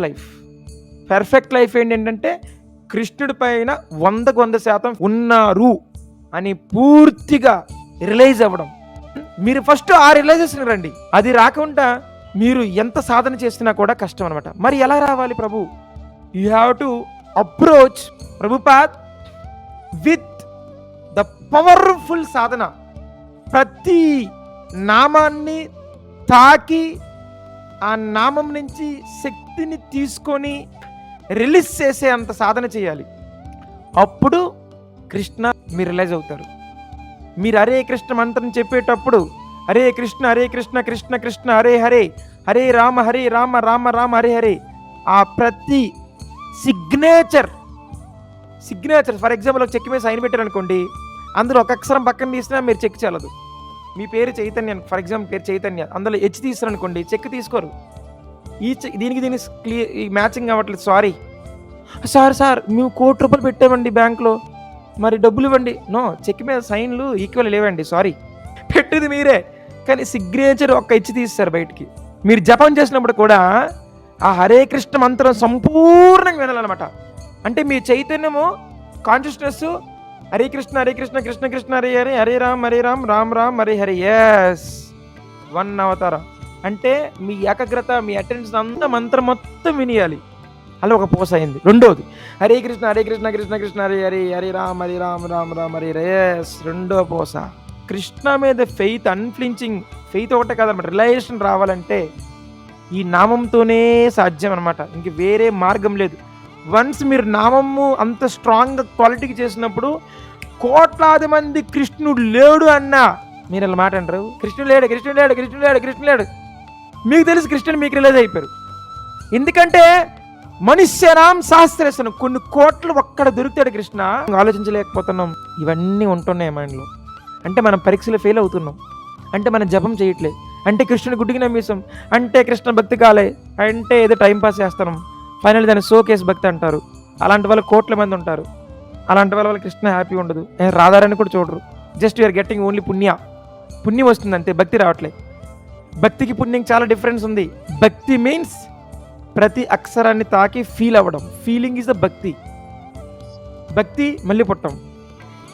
Perfect life perfect life ఏంటంటే కృష్ణుడి పైన వందకు వంద శాతం ఉన్నారు అని పూర్తిగా రిలైజ్ అవ్వడం. మీరు ఫస్ట్ ఆ రిలైజేషన్ రండి. అది రాకుండా మీరు ఎంత సాధన చేసినా కూడా కష్టం అనమాట మరి ఎలా రావాలి ప్రభు? You have to approach Prabhupad with the powerful సాధన. ప్రతి నామాన్ని తాకి ఆ నామం నుంచి శక్తిని తీసుకొని రిలీజ్ చేసే అంత సాధన చేయాలి. అప్పుడు కృష్ణ మీరు రిలైజ్ అవుతారు. మీరు హరే కృష్ణ మంత్రం చెప్పేటప్పుడు హరే కృష్ణ హరే కృష్ణ కృష్ణ కృష్ణ హరే హరే హరే రామ హరే రామ రామ రామ హరే హరే. ఆ ప్రతి సిగ్నేచర్ సిగ్నేచర్ ఫర్ ఎగ్జాంపుల్ ఒక చెక్ మీద సైన్ పెట్టారనుకోండి అందులో ఒక అక్షరం పక్కన తీసినా మీరు చెక్ చేయలేదు. మీ పేరు చైతన్య ఫర్ ఎగ్జాంపుల్ పేరు చైతన్య అందులో హెచ్ తీస్తారనుకోండి చెక్ తీసుకోరు. ఈ దీనికి దీనికి క్లియర్ ఈ మ్యాచింగ్ అవ్వట్లేదు సారీ సార్ సార్ మేము కోటి రూపాయలు పెట్టామండి బ్యాంక్లో. మరి డబ్బులు ఇవ్వండి. నో చెక్ మీద సైన్లు ఈక్వల్ లేవండి సారీ పెట్టేది మీరే. కానీ సిగ్నేచర్ ఒక్క ఇచ్చి తీస్తారు బయటికి. మీరు జపం చేసినప్పుడు కూడా ఆ హరే కృష్ణ మంత్రం సంపూర్ణంగా వినాలన్నమాట. అంటే మీ చైతన్యము కాన్షియస్నెస్ హరే కృష్ణ హరే కృష్ణ కృష్ణ కృష్ణ హరే హరే హరే రామ్ హరే రామ్ రామ్ రామ్ హరే హరి ఎస్ వన్ అవతారం. అంటే మీ ఏకాగ్రత మీ అటెండెన్స్ అంతా మంత్రం మొత్తం వినియాలి. అలా ఒక పోస్ అయింది. రెండోది హరే కృష్ణ హరే కృష్ణ కృష్ణ కృష్ణ హరే హరి హరే రామ్ హరే రామ్ రామ్ రామ్ హరే రేస్ ఎస్ రెండో పోస కృష్ణ మీద ఫెయిత్ అన్ఫ్లించింగ్ ఫెయిత్ ఒకటే కాదనమాట రిలైజేషన్ రావాలంటే ఈ నామంతోనే సాధ్యం అనమాట ఇంక వేరే మార్గం లేదు. వన్స్ మీరు నామము అంత స్ట్రాంగ్గా క్వాలిటీకి చేసినప్పుడు కోట్లాది మంది కృష్ణుడు లేడు అన్నా మీరు ఇలా మాట అంటారు? కృష్ణుడు లేడు కృష్ణుడు లేడు కృష్ణుడు లేడు కృష్ణుడు లేడు. మీకు తెలుసు కృష్ణుడు మీకు రిలీజ్ అయిపోయారు ఎందుకంటే మనుష్యనాం శాస్త్రస్వనం కొన్ని కోట్లు ఒక్కడ దొరుకుతాడు కృష్ణ. ఆలోచించలేకపోతున్నాం. ఇవన్నీ ఉంటున్నాయి మైండ్లో అంటే మనం పరీక్షలు ఫెయిల్ అవుతున్నాం. అంటే మనం జపం చేయట్లేదు అంటే కృష్ణుని గుడ్డికి నమ్మేసాం అంటే కృష్ణ భక్తి కాలే. అంటే ఏదో టైం పాస్ చేస్తున్నాం. ఫైనల్ దాన్ని షోకేస్ భక్తి అంటారు. అలాంటి వాళ్ళు కోట్ల మంది ఉంటారు. అలాంటి వాళ్ళ వాళ్ళ కృష్ణ హ్యాపీ ఉండదు. నేను రాధారాని కూడా చూడరు. జస్ట్ యూఆర్ గెట్టింగ్ ఓన్లీ పుణ్య పుణ్యం వస్తుంది అంతే భక్తి రావట్లే భక్తికి పుణ్యం చాలా డిఫరెన్స్ ఉంది. భక్తి మీన్స్ ప్రతి అక్షరాన్ని తాకి ఫీల్ అవ్వడం. ఫీలింగ్ ఈజ్ ద భక్తి. భక్తి మళ్ళీ పుట్టం.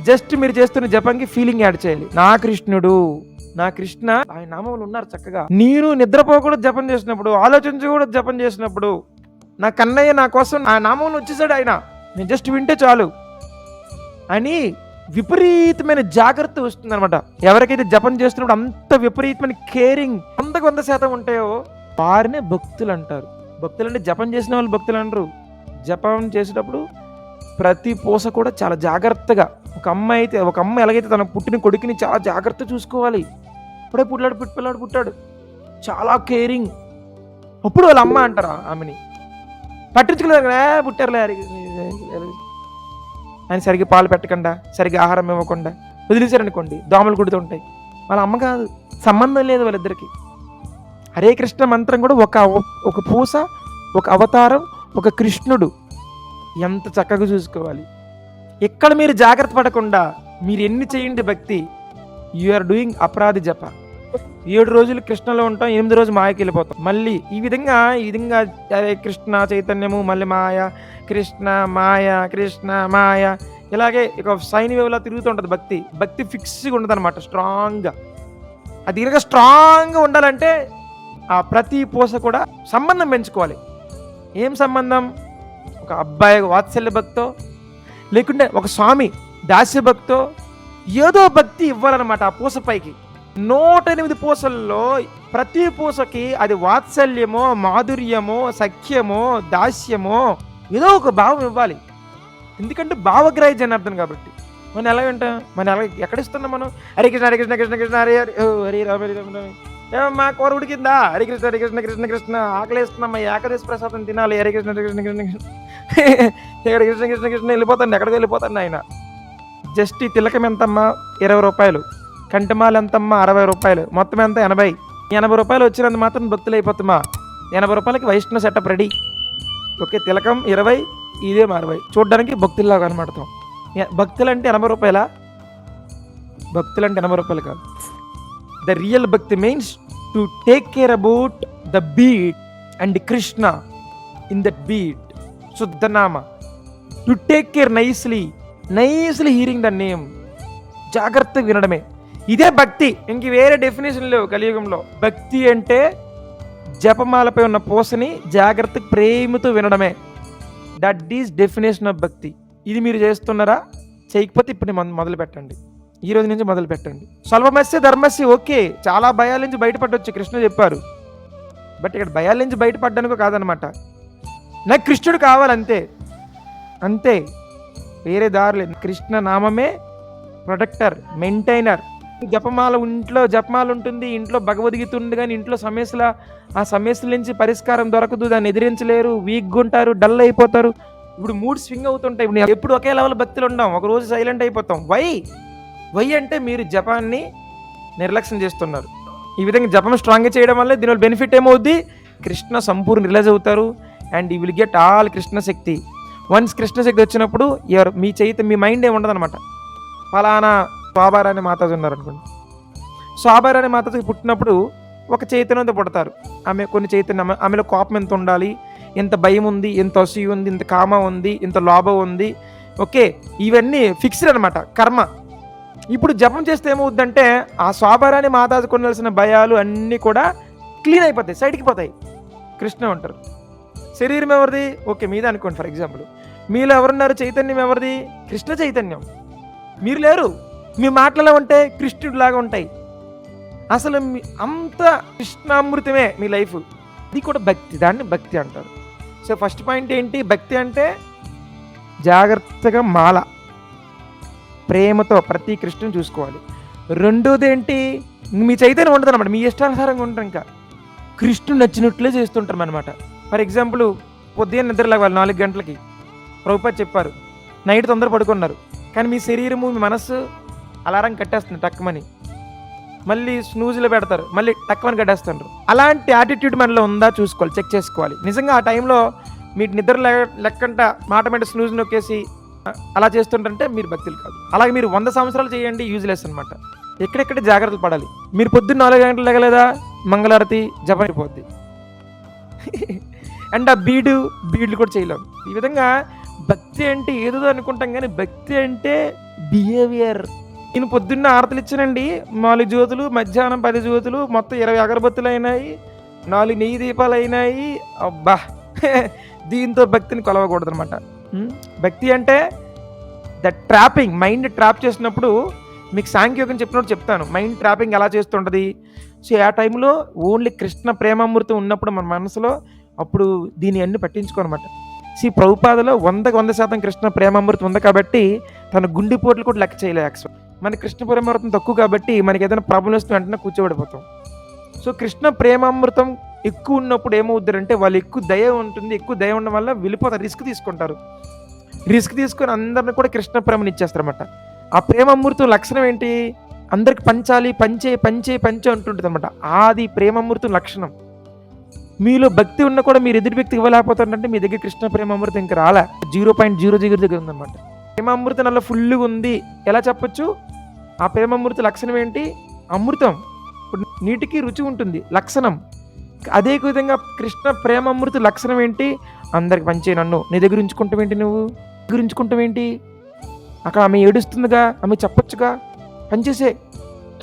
జస్ట్ మీరు చేస్తున్న జపంకి ఫీలింగ్ యాడ్ చేయాలి. నా కృష్ణుడు నా కృష్ణ ఆయన నామములు ఉన్నారు చక్కగా. నేను నిద్రపోకూడదు జపం చేసినప్పుడు ఆలోచించకూడదు జపం చేసినప్పుడు నా కన్నయ్య నా కోసం నా నామంలో వచ్చేసాడు ఆయన. నేను జస్ట్ వింటే చాలు. అని విపరీతమైన జాగ్రత్త వస్తుంది అనమాట ఎవరికైతే జపం చేస్తున్నప్పుడు అంత విపరీతమైన కేరింగ్ వందకు వంద శాతం ఉంటాయో వారినే భక్తులు అంటారు. భక్తులు అంటే జపం చేసిన వాళ్ళు భక్తులు అంటారు జపం చేసేటప్పుడు ప్రతి పూస కూడా చాలా జాగ్రత్తగా ఒక అమ్మాయి అయితే ఒక అమ్మ ఎలాగైతే తన పుట్టిన కొడుకుని చాలా జాగ్రత్త చూసుకోవాలి. అప్పుడే పుట్టాడు పుట్టి పిల్లాడు పుట్టాడు. చాలా కేరింగ్. అప్పుడు వాళ్ళ అమ్మ అంటారా ఆమెని. పట్టించుకోలేదు "ఏ, పుట్టారులే ఆయన సరిగ్గా పాలు పెట్టకుండా సరిగ్గా ఆహారం ఇవ్వకుండా వదిలేశారనుకోండి దోమలు కుడుతుంటాయి. వాళ్ళ అమ్మ కాదు సంబంధం లేదు వాళ్ళిద్దరికి. హరే కృష్ణ మంత్రం కూడా ఒక ఒక పూస ఒక అవతారం ఒక కృష్ణుడు. ఎంత చక్కగా చూసుకోవాలి. ఇక్కడ మీరు జాగ్రత్త పడకుండా మీరు ఎన్ని చేయండి భక్తి యు ఆర్ డూయింగ్ అపరాధి జప. ఏడు రోజులు కృష్ణలో ఉంటాం ఎనిమిది రోజు మాయకి వెళ్ళిపోతాం. మళ్ళీ ఈ విధంగా ఈ విధంగా అరే కృష్ణ చైతన్యము మళ్ళీ మాయ కృష్ణ మాయ కృష్ణ మాయ. ఇలాగే ఇక సైన్ వేవ్లా తిరుగుతుంటుంది భక్తి. భక్తి ఫిక్స్గా ఉండదు అనమాట స్ట్రాంగ్గా అది కనుక స్ట్రాంగ్గా ఉండాలంటే ఆ ప్రతి పూస కూడా సంబంధం పెంచుకోవాలి. ఏం సంబంధం? ఒక అబ్బాయి వాత్సల్య భక్తో లేకుంటే ఒక స్వామి దాస్య భక్తో ఏదో భక్తి ఇవ్వాలన్నమాట ఆ పూస పైకి. నూట ఎనిమిది పూసల్లో ప్రతి పూసకి అది వాత్సల్యమో మాధుర్యమో సఖ్యమో దాస్యమో ఏదో ఒక భావం ఇవ్వాలి. ఎందుకంటే భావగ్రాహి జనార్దన్ కాబట్టి. మనం ఎలా వింటాం? మనం ఎలా ఎక్కడ ఇస్తున్నాం మనం? హరే కృష్ణ హరే కృష్ణ కృష్ణ కృష్ణ హరే హరే ఓ, రామ హరే రామ రామ. కూర ఉడికిందా హరే కృష్ణ హరే కృష్ణ కృష్ణ కృష్ణ. ఆకలిస్తున్నాం ఏకదేశ ప్రసాదం తినాలి. హరే కృష్ణ హరే కృష్ణ కృష్ణ కృష్ణ. ఇక్కడ కృష్ణ కృష్ణ కృష్ణ వెళ్ళిపోతాను. ఎక్కడికి వెళ్ళిపోతాను ఆయన జస్ట్ ఈ తిలకం ఎంతమ్మా? ఇరవై రూపాయలు. కంటిమాల ఎంతమ్మా అరవై రూపాయలు. మొత్తం ఎంత? ఎనభై. ఎనభై రూపాయలు వచ్చినంత మాత్రం భక్తులు అయిపోతామా ఎనభై రూపాయలకి వైష్ణవ సెటప్ రెడీ. ఓకే తిలకం ఇరవై ఇదే అరవై. చూడడానికి భక్తుల్లా కనబడతాం భక్తులు అంటే ఎనభై రూపాయలా? భక్తులు అంటే ఎనభై రూపాయలు కాదు. The real bhakti means to take care about the beat and Krishna in that beat శుద్ధనామ to take care nicely nicely hearing the name జాగ్రత్తగా వినడమే. ఇదే భక్తి. ఇంక వేరే డెఫినేషన్ లేవు కలియుగంలో. భక్తి అంటే జపమాలపై ఉన్న పూసని జాగ్రత్త ప్రేమతో వినడమే. దట్ ఈజ్ డెఫినేషన్ ఆఫ్ భక్తి. ఇది మీరు చేస్తున్నారా? చేయకపోతే ఇప్పుడు మొదలు పెట్టండి. ఈ రోజు నుంచి మొదలు పెట్టండి. స్వల్పమస్య ధర్మస్య ఓకే. చాలా భయాల నుంచి బయటపడవచ్చు కృష్ణ చెప్పారు. బట్ ఇక్కడ భయాల నుంచి బయటపడడానికి కాదనమాట నాకు కృష్ణుడు కావాలంతే. అంతే. వేరే దారి లేదు. కృష్ణ నామమే ప్రొటెక్టర్ మెయింటైనర్. జపమాల ఇంట్లో జపమాల ఉంటుంది ఇంట్లో భగవద్గీత ఉంది కానీ ఇంట్లో సమస్యల ఆ సమస్యల నుంచి పరిష్కారం దొరకదు దాన్ని ఎదిరించలేరు వీక్గా ఉంటారు డల్ అయిపోతారు. ఇప్పుడు మూడ్ స్వింగ్ అవుతుంటాయి. ఇప్పుడు ఎప్పుడు ఒకే లెవెల్ భక్తులు ఉండం ఒక రోజు సైలెంట్ అయిపోతాం. వై వై అంటే మీరు జపాన్ని నిర్లక్ష్యం చేస్తున్నారు. ఈ విధంగా జపం స్ట్రాంగ్గా చేయడం వల్ల దీనివల్ల బెనిఫిట్ ఏమవుద్ది? కృష్ణ సంపూర్ణ రిలైజ్ అవుతారు. And you will get all Krishna shakti. Once Krishna shakti వచ్చినప్పుడు ఎవరు మీ చేతి మీ మైండ్ ఏమి ఉండదన్నమాట. ఫలానా స్వాభారాణి మాతాజీ ఉన్నారు అనుకోండి మాతాజీ పుట్టినప్పుడు ఒక చైతన్యంతో పుడతారు. ఆమె కొన్ని చైతన్యం ఆమెలో కోపం ఎంత ఉండాలి ఎంత భయం ఉంది ఎంత అసూయ ఉంది ఇంత కామ ఉంది ఇంత లోభం ఉంది. ఓకే ఇవన్నీ ఫిక్స్డ్ అనమాట కర్మ. ఇప్పుడు జపం చేస్తే ఏమవుద్దంటే ఆ స్వాభారాన్ని మాతాజీ కొనాల్సిన భయాలు అన్నీ కూడా క్లీన్ అయిపోతాయి సైడ్కి పోతాయి. కృష్ణ ఉంటారు శరీరం ఎవరిది? ఓకే మీద అనుకోండి ఫర్ ఎగ్జాంపుల్. మీలో ఎవరున్నారు? చైతన్యం ఎవరిది? కృష్ణ చైతన్యం. మీరు లేరు. మీ మాటలలో ఉంటే కృష్ణుడిలాగా ఉంటాయి. అసలు మీ అంత కృష్ణామృతమే మీ లైఫ్. ఇది కూడా భక్తి దాన్ని భక్తి అంటారు. సో ఫస్ట్ పాయింట్ ఏంటి? భక్తి అంటే జాగ్రత్తగా మాల. ప్రేమతో ప్రతి కృష్ణుని చూసుకోవాలి. రెండోది ఏంటి? మీ చైతన్యం ఉండదు అనమాట మీ ఇష్టానుసారంగా ఉంటారు ఇంకా. కృష్ణుడు నచ్చినట్లే చేస్తుంటాం అనమాట ఫర్ ఎగ్జాంపుల్ పొద్దున్న నిద్ర లేవాలి నాలుగు గంటలకి. ప్రభుపాద్ చెప్పారు. నైట్ తొందర పడుకున్నారు కానీ మీ శరీరము మీ మనస్సు అలారం కట్టేస్తుంది టక్కుమని. మళ్ళీ స్నూజ్లో పెడతారు మళ్ళీ టక్కుమని కట్టేస్తుంటారు అలాంటి యాటిట్యూడ్ మనలో ఉందా చూసుకోవాలి చెక్ చేసుకోవాలి. నిజంగా ఆ టైంలో మీరు నిద్ర లే లెక్కంట మాట మీద స్నూజ్ నొక్కేసి అలా చేస్తుంటే మీరు భక్తులు కాదు. అలాగే మీరు వంద సంవత్సరాలు చేయండి యూజ్లెస్ అనమాట ఎక్కడెక్కడ జాగ్రత్తలు పడాలి. మీరు పొద్దున్న నాలుగు గంటలు లేగలేదా? మంగళారతి జపం అండ్ ఆ బీడు బీడ్లు కూడా చేయలేము. ఈ విధంగా భక్తి అంటే ఏదో అనుకుంటాం కానీ భక్తి అంటే బిహేవియర్ నేను పొద్దున్న ఆరతలు ఇచ్చానండి నాలుగు జ్యోతులు మధ్యాహ్నం పది జ్యోతులు మొత్తం ఇరవై అగరబత్తులు అయినాయి. నాలుగు నెయ్యి దీపాలు అయినాయి. అబ్బా! దీంతో భక్తిని కొలవకూడదు అనమాట భక్తి అంటే ద ట్రాపింగ్ మైండ్ ట్రాప్ చేసినప్పుడు మీకు సాంఖ్యోగం చెప్పినప్పుడు చెప్తాను. మైండ్ ట్రాపింగ్ ఎలా చేస్తుంటుంది? సో ఆ టైంలో ఓన్లీ కృష్ణ ప్రేమామృతం ఉన్నప్పుడు మన మనసులో అప్పుడు దీని అన్ని పట్టించుకోనమాట. శ్రీ ప్రభుపాదలో వందకు వంద శాతం కృష్ణ ప్రేమామృతం ఉంది కాబట్టి తన గుండెపోట్లు కూడా లెక్క చేయలేదు యాక్చువల్. మన కృష్ణ ప్రేమామృతం తక్కువ కాబట్టి మనకి ఏదైనా ప్రాబ్లం వస్తే వెంటనే కూర్చోబడిపోతాం. సో కృష్ణ ప్రేమామృతం ఎక్కువ ఉన్నప్పుడు ఏమవుద్దంటే వాళ్ళు ఎక్కువ దయ ఉంటుంది ఎక్కువ దయ ఉండడం వల్ల వెళ్ళిపోతారు రిస్క్ తీసుకుంటారు. రిస్క్ తీసుకొని అందరిని కూడా కృష్ణ ప్రేమని ఇచ్చేస్తారన్నమాట. ఆ ప్రేమామృతం లక్షణం ఏంటి? అందరికి పంచాలి పంచే పంచే పంచే అంటుంటుంది అనమాట ఆది ప్రేమామృతం లక్షణం. మీలో భక్తి ఉన్నా కూడా మీరు ఎదుటి వ్యక్తికి ఇవ్వలేకపోతారంటే మీ దగ్గర కృష్ణ ప్రేమామృతం ఇంకా రాలే. జీరో పాయింట్ జీరో జీరో దగ్గర ఉందన్నమాట. ప్రేమామృతం అలా ఫుల్గా ఉంది. ఎలా చెప్పొచ్చు? ఆ ప్రేమామృత లక్షణం ఏంటి? అమృతం. ఇప్పుడు నీటికి రుచి ఉంటుంది లక్షణం. అదే విధంగా కృష్ణ ప్రేమామృత లక్షణం ఏంటి? అందరికి పంచే నన్ను. నీ దగ్గర ఉంచుకుంటావేంటి నువ్వు? దగ్గర ఉంచుకుంటావేంటి అక్కడ ఆమె ఏడుస్తుందిగా ఆమె చెప్పొచ్చుగా. పనిచేసే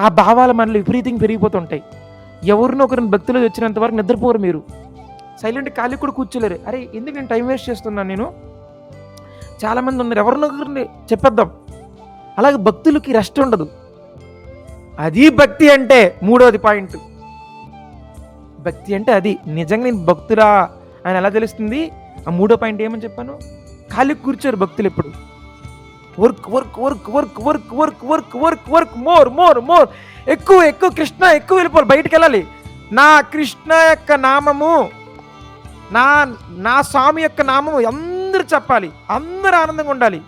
ఆ భావాలు మనలో విపరీతంగా పెరిగిపోతుంటాయి ఎవరినో ఒకరిని భక్తిలో వచ్చినంత వరకు నిద్రపోరు మీరు. సైలెంట్ ఖాళీ కూడా కూర్చోలేరు. అరే ఎందుకు నేను టైం వేస్ట్ చేస్తున్నాను నేను? చాలామంది ఉన్నారు. ఎవరినొకరిని చెప్పేద్దాం. అలాగే భక్తులకి రెస్ట్ ఉండదు. అది భక్తి అంటే మూడోది పాయింట్. భక్తి అంటే అది. నిజంగా నేను భక్తురా అని ఎలా తెలుస్తుంది? ఆ మూడో పాయింట్ ఏమని చెప్పాను? ఖాళీ కూర్చోరు భక్తులు ఎప్పుడు. Work work work work work work work work work more more more. ఎక్కువ ఎక్కువ కృష్ణ ఎక్కువ వెళ్ళిపోవాలి బయటికి వెళ్ళాలి. నా కృష్ణ యొక్క నామము నా నా స్వామి యొక్క నామము అందరూ చెప్పాలి. అందరూ ఆనందంగా ఉండాలి.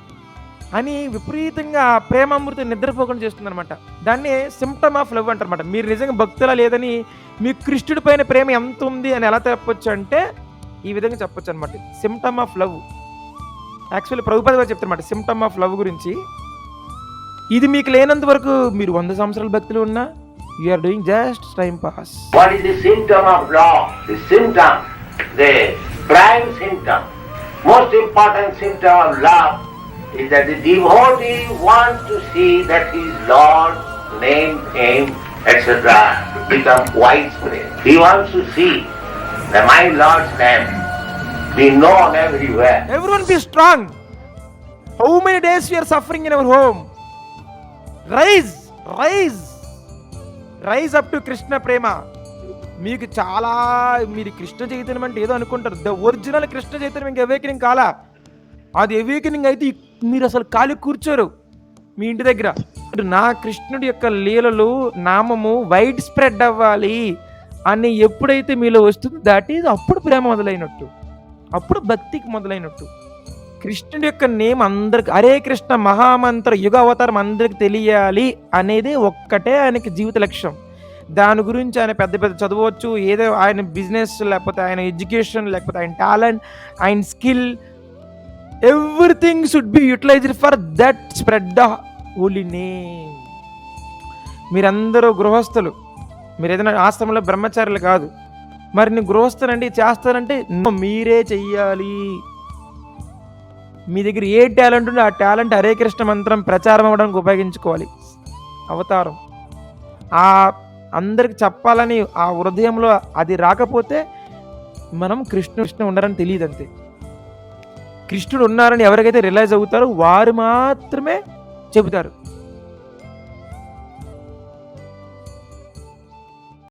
అని విపరీతంగా ప్రేమామృతి నిద్రపోకుండా చేస్తుందన్నమాట. దాన్ని సిమ్టమ్ ఆఫ్ లవ్ అంటారనమాట మీరు నిజంగా భక్తులా లేదని మీ కృష్ణుడి పైన ప్రేమ ఎంత ఉంది అని ఎలా చెప్పొచ్చు అంటే ఈ విధంగా చెప్పొచ్చు అనమాట symptom of love actually Prabhupada గారు చెప్తారన్నమాట సిమ్టమ్ ఆఫ్ లవ్ గురించి. ఇది మీకు లేనంత వరకు మీరు వంద సంవత్సరాల భక్తులు ఉన్నా you are doing just time pass What is the symptom is that the devotee wants to see that his Lord, name, fame, etc. become widespread. He wants to see that my Lord's name be known everywhere. Everyone be strong. How many days you are suffering in our home? Rise, rise, rise up to Krishna Prema. మీకు చాలా మీరు కృష్ణ చైతన్యం అంటే ఏదో అనుకుంటారు the original Krishna చైతన్యం ఇంకా awakening కాలా అది అవేకనింగ్ అయితే మీరు అసలు ఖాళీ కూర్చోరు. మీ ఇంటి దగ్గర. నా కృష్ణుడి యొక్క లీలలు నామము వైడ్ స్ప్రెడ్ అవ్వాలి అని ఎప్పుడైతే మీలో వస్తుందో దాట్ ఈజ్ అప్పుడు ప్రేమ మొదలైనట్టు. అప్పుడు భక్తికి మొదలైనట్టు. కృష్ణుడి యొక్క నేమ్ అందరికి హరే కృష్ణ మహామంత్ర యుగ అవతారం అందరికి తెలియాలి అనేది ఒక్కటే ఆయనకి జీవిత లక్ష్యం. దాని గురించి ఆయన పెద్ద పెద్ద చదవచ్చు ఏదో ఆయన బిజినెస్ లేకపోతే ఆయన ఎడ్యుకేషన్ లేకపోతే ఆయన టాలెంట్ ఆయన skill everything should be utilised for that spread the holy name మీరందరూ గృహస్థులు. మీరు ఏదైనా ఆశ్రమంలో బ్రహ్మచారులు కాదు. మరి నేను గృహస్థనండి చేస్తానంటే మీరే చెయ్యాలి. మీ దగ్గర ఏ టాలెంట్ ఉందో ఆ టాలెంట్ హరే కృష్ణ మంత్రం ప్రచారం అవ్వడానికి ఉపయోగించుకోవాలి. అవతారం. ఆ అందరికి చెప్పాలని ఆ హృదయంలో అది రాకపోతే మనం కృష్ణ కృష్ణ ఉండరని తెలియదు అంతే కృష్ణుడు ఉన్నారని ఎవరికైతే రిలైజ్ అవుతారో వారు మాత్రమే చెబుతారు.